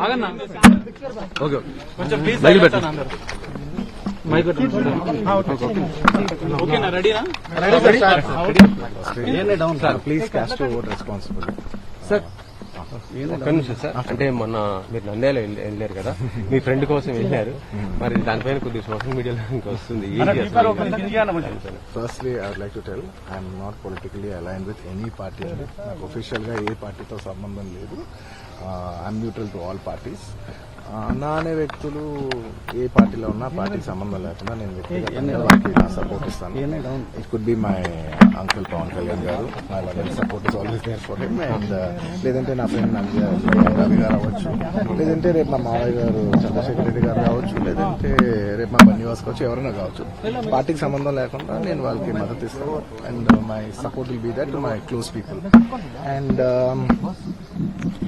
ఆగన్నా. Okay కొంచెం please mike పెట్టు. అందరూ. మైక్ ఓకేనా రెడీనా? Sir please cast vote responsible sir ఒక్క నిమిషం సార్. అంటే మొన్న మీరు నంద్యాల వెళ్ళి- వెళ్ళారు కదా. మీ ఫ్రెండ్ కోసం వెళ్ళారు. మరి దానిపైన కొద్దిగా సోషల్ మీడియాలో ఇంకా వస్తుంది? Firstly I like to tell I'm not politically align with any party నాకు ఒఫీషియల్గా ఏ పార్టీతో సంబంధం లేదు. I'm neutral to all parties నా అనే వ్యక్తులు ఏ పార్టీలో ఉన్నా పార్టీకి సంబంధం లేకుండా నేను వ్యక్తిగతంగా నా సపోర్ట్ ఇస్తాను. It could be my uncle Pawan Kalyan garu. My mother support is always there for him and లేదంటే నా ఫ్రెండ్ రవి గారు అవ్వచ్చు. లేదంటే రేపు మా మావయ్య గారు చంద్రశేఖర్ రెడ్డి గారు కావచ్చు. లేదంటే రేపు మా బన్నివాస్ కావచ్చు ఎవరైనా కావచ్చు. పార్టీకి సంబంధం లేకుండా నేను వాళ్ళకి మద్దతు ఇస్తాను. And my support will be that my close people and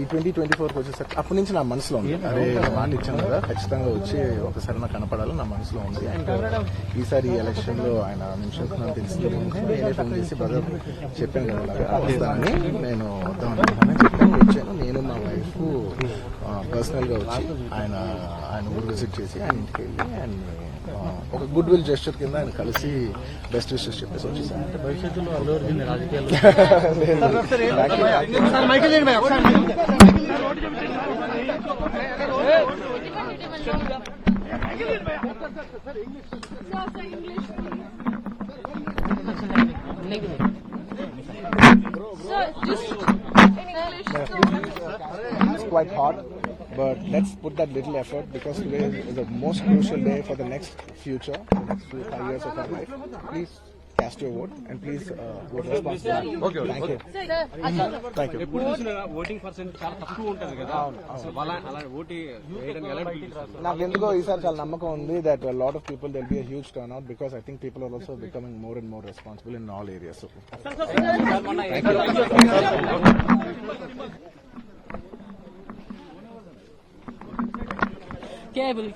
ఈ ట్వంటీ ట్వంటీ ఫోర్కి వచ్చేసరికి అప్పటి నుంచి నా మనసులో ఉంది. అరే నేను మాట ఇచ్చాను కదా ఖచ్చితంగా వచ్చి ఒకసారి నాకు కనపడాలి నా మనసులో ఉంది. అండ్ ఈసారి ఎలక్షన్లో ఆయన నిమిషం తెలిసిన ముందు నేనే ఫోన్ చేసి బ్రదర్ చెప్పాను కదా వస్తానని నేను వద్దాం అనుకుంటానని చెప్పాను వచ్చాను నేను మా వైఫ్ పర్సనల్గా వచ్చి ఆయన ఆయన ఊరు విజిట్ చేసి ఆయన ఇంటికి వెళ్ళి ఆయన ఒక గుడ్ విల్ జెస్చర్ కింద ఆయన కలిసి బెస్ట్ విషెస్ చెప్పేసి వచ్చేసాను భవిష్యత్తులో Allu Arjun It's quite hot, but let's put that little effort because today is the most crucial day for the next future, the next few five years of our life. Please cast your vote and please uh, vote responsibly. Okay, thank you. Thank you. Voting percent చాలా తక్కువ ఉంటది కదా అసలు అలా అలా ఓటి వేయడానికి ఎలా? నాకు ఎందుకో ఈసారి చాలా నమ్మకం ఉంది that lot of people they'll be a huge turnout because I think people are also becoming more and more responsible in all areas Gel.